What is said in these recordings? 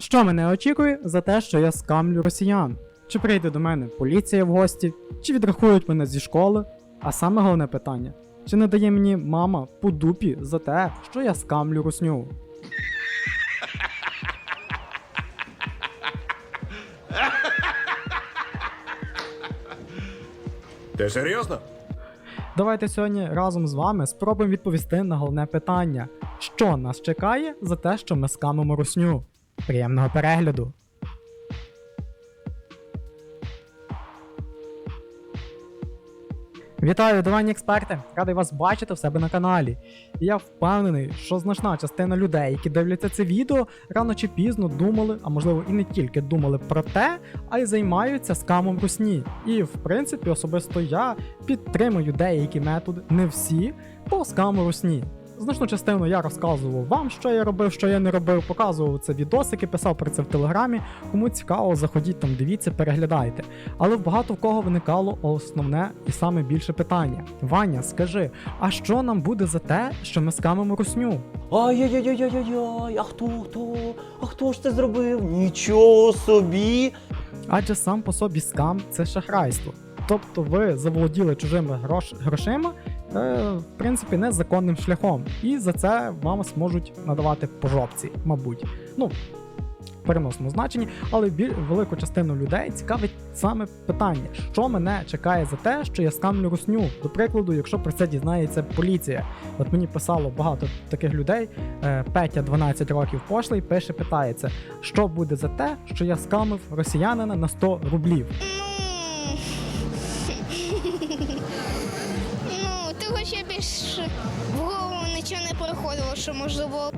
Що мене очікує за те, що я скамлю росіян? Чи прийде до мене поліція в гості, чи відрахують мене зі школи? А саме головне питання: чи не дає мені мама по дупі за те, що я скамлю русню? Ти серйозно? Давайте сьогодні разом з вами спробуємо відповісти на головне питання: що нас чекає за те, що ми скамимо русню? Приємного перегляду! Вітаю, дивані експерти! Радий вас бачити в себе на каналі. І я впевнений, що значна частина людей, які дивляться це відео, рано чи пізно думали, а можливо і не тільки думали про те, а й займаються скамом русні. І в принципі, особисто я підтримую деякі методи, не всі, по скаму русні. Значну частину я розказував вам, що я робив, що я не робив, показував це відосики, писав про це в телеграмі. Кому цікаво, заходіть там, дивіться, переглядайте. Але в багато в кого виникало основне і саме більше питання: Ваня, скажи, а що нам буде за те, що ми скамимо русню? Ай-яй-яй-яй-яй, а хто, хто? А хто ж це зробив? Нічого собі. Адже сам по собі скам це шахрайство. Тобто ви заволоділи чужими грош... грошима, в принципі, незаконним шляхом, і за це вам зможуть надавати по жопці, мабуть. Ну, переносному значенні, але біль... велику частину людей цікавить саме питання, що мене чекає за те, що я скамлю русню. До прикладу, якщо про це дізнається поліція. От мені писало багато таких людей. Е, Петя 12 років пошлий пише, питається, що буде за те, що я скамив росіянина на 100 рублів. Більш в голову нічого не приходило, що можливо.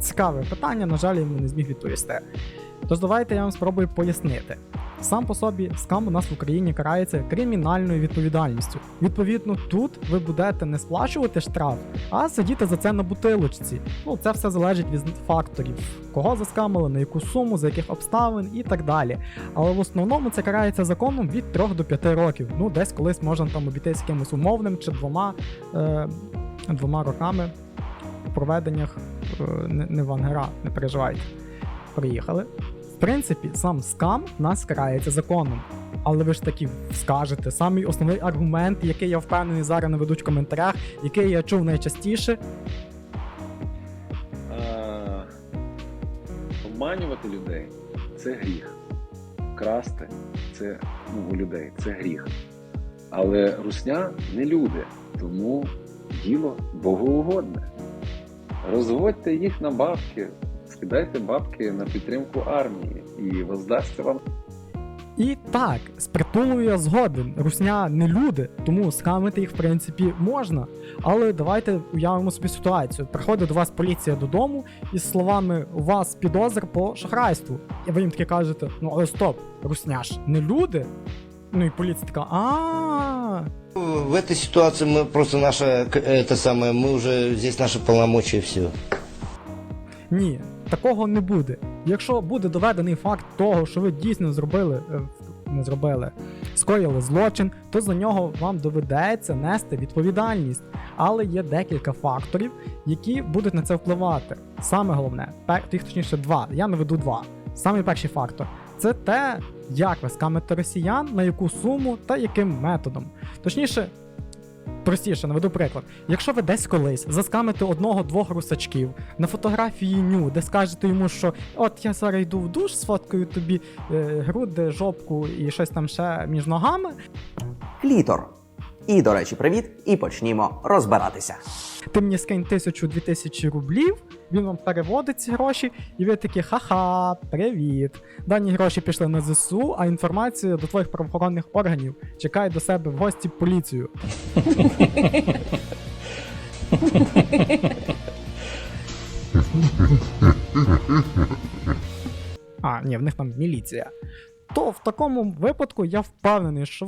Цікаве питання, на жаль, йому не зміг відповісти. Тож давайте я вам спробую пояснити. Сам по собі скам у нас в Україні карається кримінальною відповідальністю. Відповідно, тут ви будете не сплачувати штраф, а сидіти за це на бутилочці. Ну, це все залежить від факторів, кого заскамили, на яку суму, за яких обставин і так далі. Але в основному це карається законом від 3 до 5 років. Ну, десь колись можна там обійтись якимось умовним чи двома, е, двома роками в проведеннях е, не, не вангера, не переживайте. Приїхали. Принципі, сам скам нас карається законом. Але ви ж таки скажете, самий основний аргумент, який я впевнений зараз наведуть в коментарях, який я чув найчастіше, А, обманювати людей це гріх. Красти це ну, у людей це гріх. Але русня не люди, тому діло богоугодне. Розводьте їх на бабки, скидайте бабки на підтримку армії і воздасться вам І так, з притулою я згоден. Русня не люди, тому скамити їх в принципі можна. Але давайте уявимо собі ситуацію. Приходить до вас поліція додому із словами у вас підозр по шахрайству. І ви їм таки кажете: ну але стоп, русня ж не люди. Ну і поліція така, а В этой ситуации мы просто наша, к- это самое, мы уже здесь наши полномочия все. Ні, такого не буде. Якщо буде доведений факт того, що ви дійсно зробили, е, не зробили, скоїли злочин, то за нього вам доведеться нести відповідальність. Але є декілька факторів, які будуть на це впливати. Саме головне, їх точніше два. Я наведу два. Саме перший фактор це те, як ви скамите росіян, на яку суму та яким методом. Точніше, простіше, наведу приклад. Якщо ви десь колись заскамите одного-двох русачків на фотографії ню, де скажете йому, що от я зараз йду в душ, сфоткаю тобі е, груди, жопку і щось там ще між ногами, Клітор. І, до речі, привіт, і почнімо розбиратися. ти мені скинь тисячу-дві тисячі рублів, він вам переводить ці гроші, і ви такі ха-ха, привіт. Дані гроші пішли на ЗСУ, а інформація до твоїх правоохоронних органів чекає до себе в гості поліцію. А, ні, в них там міліція. То в такому випадку я впевнений, що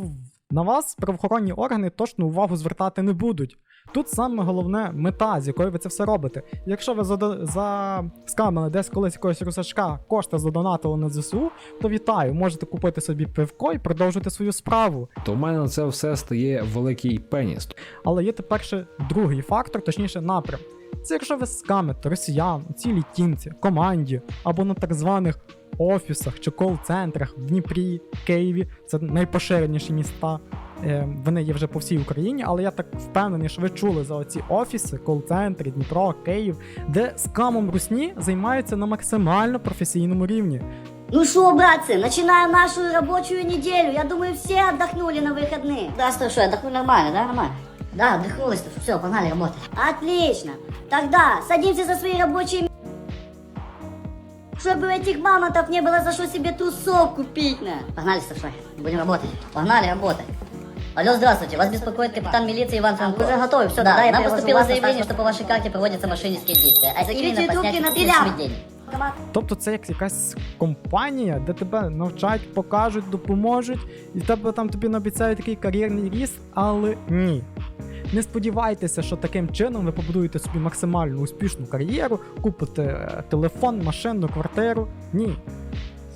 на вас правоохоронні органи точно увагу звертати не будуть. Тут саме головне мета, з якою ви це все робите. Якщо ви за, за скамили десь колись якогось русачка кошти задонатили на ЗСУ, то вітаю, можете купити собі пивко і продовжити свою справу. то в мене на це все стає великий пеніс. Але є тепер ще другий фактор, точніше напрям. Це якщо ви скамите росіян у цілій тімці, команді або на так званих офісах чи кол-центрах в Дніпрі, Києві, це найпоширеніші міста. Е, Вони є вже по всій Україні, але я так впевнений, що ви чули за оці офіси, кол-центри, Дніпро, Київ, де скамом русні займаються на максимально професійному рівні. Ну что, братцы, начинаем нашу рабочую неделю. Я думаю, все отдохнули на выходные. Да, что, что, отдохнули нормально, да, нормально? Да, отдохнулось, все, погнали работать. Отлично. Тогда садимся за свои рабочие м- чтобы у этих мамонтов не было за что себе тусов купить на. Погнали, старшой, будем работать. Погнали работать. Алло, здравствуйте, вас беспокоит капитан милиции Иван Франко. уже готовы, всё, да, тогда я нам перевожу поступило вас на заявление, старшего. что по вашей карте проводятся мошеннические действия, а Закиньте именно по трубки снятию на 50 пиляк. денег. Тобто це як якась компанія, де тебе навчать, покажуть, допоможуть, і в тебе там тобі наобіцяють такий кар'єрний ріст, але ні. Не сподівайтеся, що таким чином ви побудуєте собі максимально успішну кар'єру, купите е, телефон, машину, квартиру. Ні.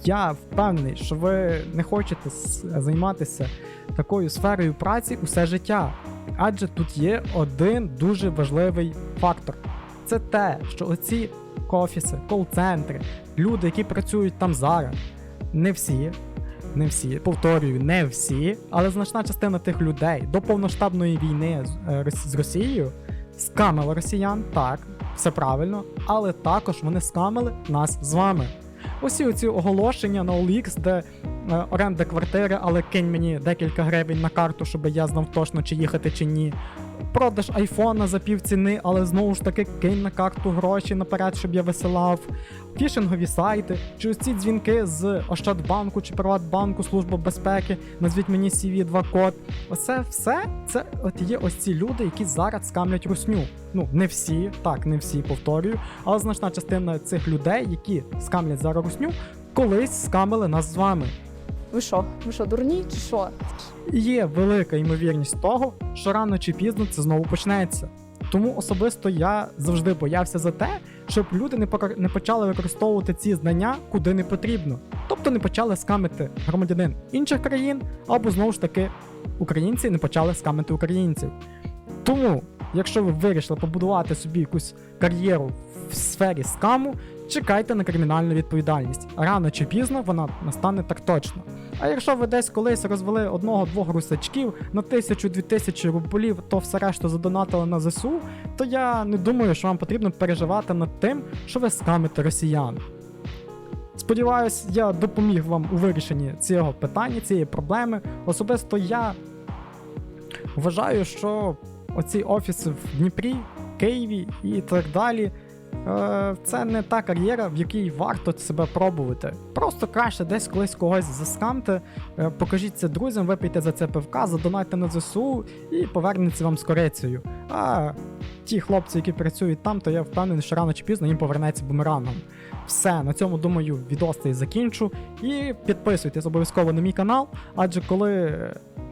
Я впевнений, що ви не хочете займатися такою сферою праці усе життя. Адже тут є один дуже важливий фактор. Це те, що оці офіси, кол-центри, люди, які працюють там зараз, не всі, не всі, повторюю, не всі, але значна частина тих людей до повноштабної війни з, е, з Росією скамила росіян, так, все правильно, але також вони скамили нас з вами. Усі оці оголошення на OLX, де е, оренда квартири, але кинь мені декілька гривень на карту, щоб я знав точно, чи їхати чи ні. Продаж айфона за пів ціни, але знову ж таки кинь на карту гроші наперед, щоб я висилав. Фішингові сайти, чи ось ці дзвінки з Ощадбанку чи Приватбанку, Служба безпеки, назвіть мені CV2 код. Оце все це от є ось ці люди, які зараз скамлять русню. Ну, не всі, так, не всі повторюю, але значна частина цих людей, які скамлять зараз русню, колись скамили нас з вами. Ви що? Ви що, дурні чи що? Є велика ймовірність того, що рано чи пізно це знову почнеться. Тому особисто я завжди боявся за те, щоб люди не пок- не почали використовувати ці знання куди не потрібно. Тобто не почали скамити громадянин інших країн, або знову ж таки українці не почали скамити українців. Тому, якщо ви вирішили побудувати собі якусь кар'єру в сфері скаму, чекайте на кримінальну відповідальність. Рано чи пізно вона настане так точно. А якщо ви десь колись розвели одного-двох русачків на тисячу-дві тисячі рублів, то все решту задонатили на ЗСУ, то я не думаю, що вам потрібно переживати над тим, що ви скамите росіян. Сподіваюсь, я допоміг вам у вирішенні цього питання, цієї проблеми. Особисто я вважаю, що оці офіси в Дніпрі, Києві і так далі. Е, Це не та кар'єра, в якій варто себе пробувати. Просто краще десь колись когось заскамте, е, покажіть це друзям, випийте за це пивка, задонайте на ЗСУ і повернеться вам з корицею. А ті хлопці, які працюють там, то я впевнений, що рано чи пізно їм повернеться бумерангом. Все, на цьому думаю, відос цей закінчу. І підписуйтесь обов'язково на мій канал, адже коли.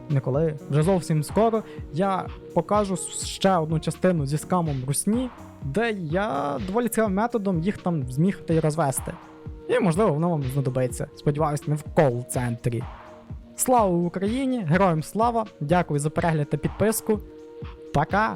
Не коли, вже зовсім скоро я покажу ще одну частину зі скамом русні, де я доволі цікавим методом їх там зміг та й розвести. І можливо воно вам знадобиться. Сподіваюсь, не в кол-центрі. Слава Україні! Героям слава! Дякую за перегляд та підписку. Пока!